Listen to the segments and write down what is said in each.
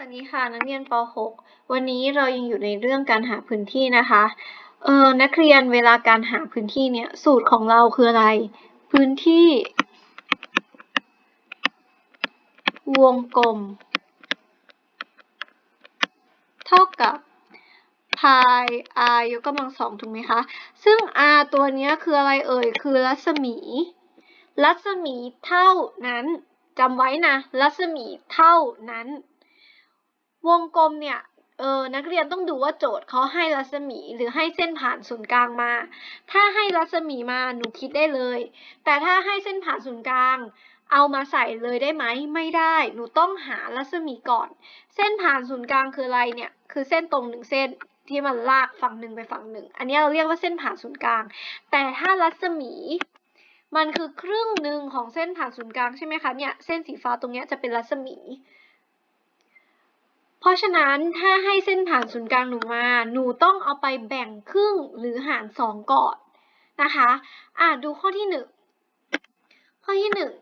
สวัสดีค่ะนักเรียนป .6 วันนี้เรายังอยู่ในเรื่องการหาพื้นที่นะคะเออนักเรียนเวลาการหาพื้นที่เนี่ยสูตรของเราคืออะไร พื้นที่ วงกลม เท่ากับพาย r ยกกำลังสองถูกไหมคะ ซึ่ง r ตัวเนี้ยคืออะไรเอ่ย คือรัศมี รัศมีเท่านั้นจำไว้นะ รัศมีเท่านั้น วงกลมเนี่ยเออนักเรียนต้องดูว่าโจทย์เขาให้รัศมีหรือให้เส้นผ่านศูนย์กลางมา ถ้าให้รัศมีมาหนูคิดได้เลย แต่ถ้าให้เส้นผ่านศูนย์กลาง เอามาใส่เลยได้ไหมไม่ได้ หนูต้องหารัศมีก่อน เส้นผ่านศูนย์กลางคืออะไรเนี่ยคือเส้นตรงหนึ่งเส้นที่มันลากฝั่งหนึ่งไปฝั่งหนึ่ง อันนี้เราเรียกว่าเส้นผ่านศูนย์กลาง แต่ถ้ารัศมีมันคือครึ่งหนึ่งของเส้นผ่านศูนย์กลางใช่ไหมคะเนี่ยเส้นสีฟ้าตรงเนี้ยจะเป็นรัศมี ราะฉะนั้นถ้าให้เส้นผ่านศูนย์กลางหนูมา หนูต้องเอาไปแบ่งครึ่งหรือหารสองก่อนนะคะอะดูข้อที่หนึ่งข้อที่หนึ่ง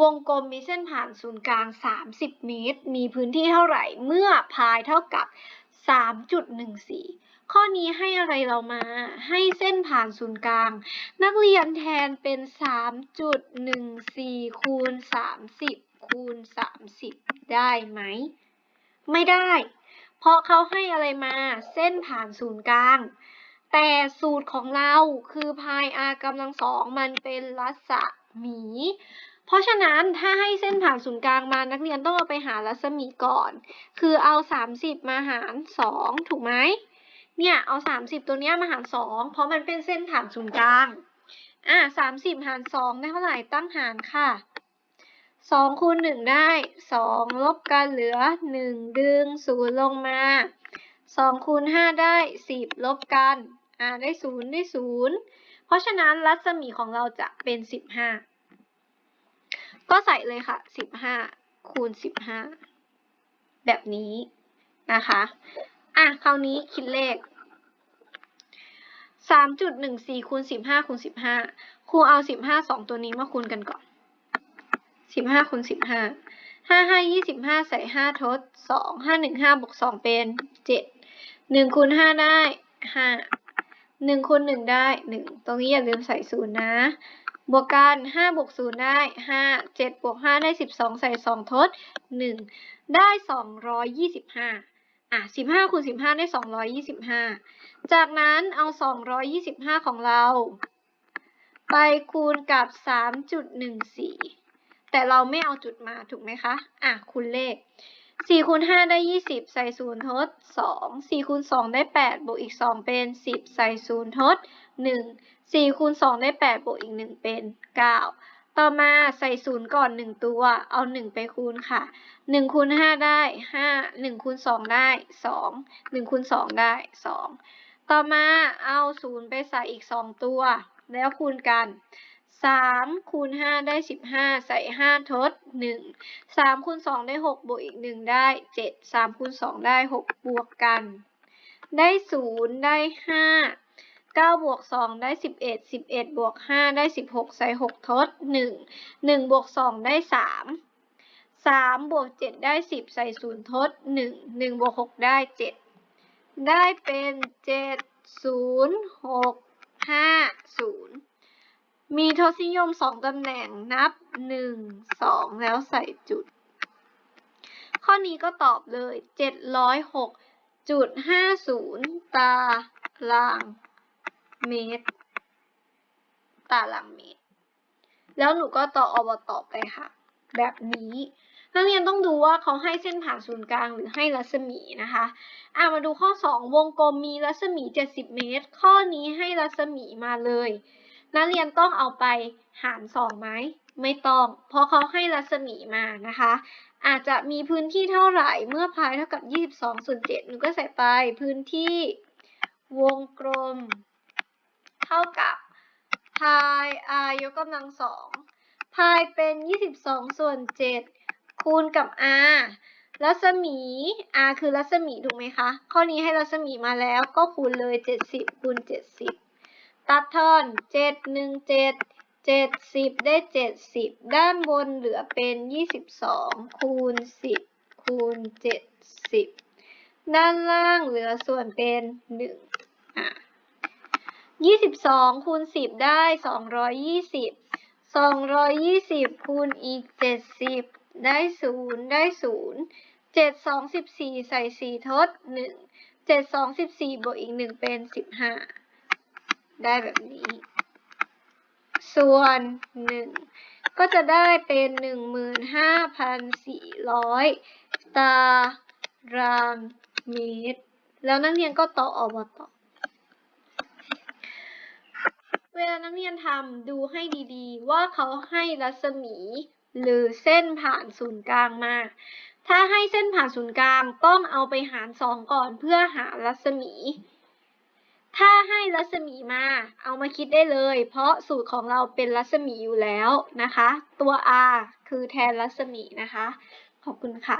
วงกลมมีเส้นผ่านศูนย์กลาง 30 เมตร มีพื้นที่เท่าไหร่ เมื่อพายเท่ากับ 3.14 ข้อนี้ให้อะไรเรามา ให้เส้นผ่านศูนย์กลาง นักเรียนแทนเป็น 3.14 คูณ 30 คูณ 30 ได้ไหม ไม่ได้ เพราะเขาให้อะไรมาเส้นผ่านศูนย์กลาง แต่สูตรของเราคือพาย r กำลังสองมันเป็นรัศมี เพราะฉะนั้นถ้าให้เส้นผ่านศูนย์กลางมานักเรียนต้องเอาไปหารัศมีก่อน คือเอา 30 มาหาร 2 ถูกไหมเนี่ยเอา 30 ตัวเนี้ยมาหาร 2 เพราะมันเป็นเส้นผ่านศูนย์กลางอะ30 หาร 2 ได้เท่าไหร่ตั้งหารค่ะ สองคูณหนึ่งได้สองลบกันเหลือหนึ่งดึงศูนย์ลงมาสองคูณห้าได้สิบลบกันอ่าได้ศูนย์ได้ศูนย์เพราะฉะนั้นรัศมีของเราจะเป็นสิบห้าก็ใส่เลยค่ะสิบห้าคูณสิบห้าแบบนี้นะคะอะคราวนี้คิดเลขสามจุดหนึ่งสี่คูณสิบห้าคูณสิบห้าครูเอาสิบห้าสองตัวนี้มาคูณกันก่อน สิบห้าคูณสิบห้าห้าห้ายี่สิบห้าใส่ห้าทดสองห้าหนึ่งห้าบวกสองเป็นเจ็ดหนึ่งคูณห้าได้ห้าหนึ่งคูณหนึ่งได้หนึ่งตรงนี้อย่าลืมใส่ศูนย์นะ บวกกันห้าบวกศูนย์ได้ห้าเจ็ดบวกห้าได้สิบสองใส่สองทดหนึ่งได้สองร้อยยี่สิบห้าอะสิบห้าคูณสิบห้าได้สองร้อยยี่สิบห้าจากนั้นเอาสองร้อยยี่สิบห้าของเรา ไปคูณกับสามจุดหนึ่งสี่ แต่เราไม่เอาจุดมาถูกไหมคะ อะคูณเลข4คูณ5ได้20ใส่0ทด2 4คูณ2ได้8บวกอีก2เป็น10ใส่0ทด1 4คูณ2ได้8บวกอีก1เป็น9ต่อมาใส่0ก่อน1ตัว เอา1ไปคูณค่ะ1คูณ5ได้5 1คูณ2ได้2 1คูณ2ได้2ต่อมาเอา0ไปใส่อีก2ตัว แล้วคูณกัน 3คูณ5ได้15ใส่5ทด1 3คูณ2ได้6บวกอีก1ได้7 3คูณ2ได้6บวกกัน ได้0ได้5 9บวก2ได้11 11บวก5ได้16ใส่6ทด1 1บวก2ได้3 3บวก7ได้10ใส่0ทด1 1บวก6ได้7ได้เป็น7 0 6 5 0 มีทศนิยม2ตำแหน่งนับ1 2แล้วใส่จุด ข้อนี้ก็ตอบเลย706.50ตารางเมตร ตารางเมตร แล้วหนูก็ต่ออบตอบไปค่ะ แบบนี้นักเรียนต้องดูว่าเขาให้เส้นผ่านศูนย์กลางหรือให้รัศมีนะคะ อะมาดูข้อ 2 วงกลมมีรัศมี 70 เมตร ข้อนี้ให้รัศมีมาเลย นักเรียนต้องเอาไปหารสองไหมไม่ต้อง เพราะเขาให้รัศมีมานะคะ อาจจะมีพื้นที่เท่าไหร่เมื่อพายเท่ากับ 22ส่วน7หนูก็ใส่ไปพื้นที่วงกลม เท่ากับพาย r ยกกำลังสองพายเป็น 22 ส่วน 7 คูณกับ r รัศมี r คือรัศมีถูกไหมคะ ข้อนี้ให้รัศมีมาแล้วก็คูณเลย 70คูณ70 ตัดทอน7 1 7 70ได้70ด้านบนเหลือเป็น22คูณ10คูณเจ็ดสิบด้านล่างเหลือส่วนเป็นหนึ่งอะยี่สิบสองคูณสิบได้สองร้อยยี่สิบสองร้อยยี่สิบคูณอีกเจ็ดสิบได้ศูนย์ได้ศูนย์เจ็ดสองสิบสี่ใส่สี่ทดหนึ่งเจ็ดสองสิบสี่บวกอีกหนึ่งเป็นสิบห้า ได้แบบนี้ ส่วนหนึ่งก็จะได้เป็นหนึ่งหมื่นห้าพันสี่ร้อยตารางเมตร แล้วนักเรียนก็ต่ออบตเวลานักเรียนทำดูให้ดีๆ ว่าเขาให้รัศมี หรือเส้นผ่านศูนย์กลางมา ถ้าให้เส้นผ่านศูนย์กลางต้องเอาไปหารสองก่อนเพื่อหารัศมี รัศมีมา เอามาคิดได้เลย เพราะสูตรของเราเป็นรัศมีอยู่แล้วนะคะ ตัว r คือแทนรัศมีนะคะ ขอบคุณค่ะ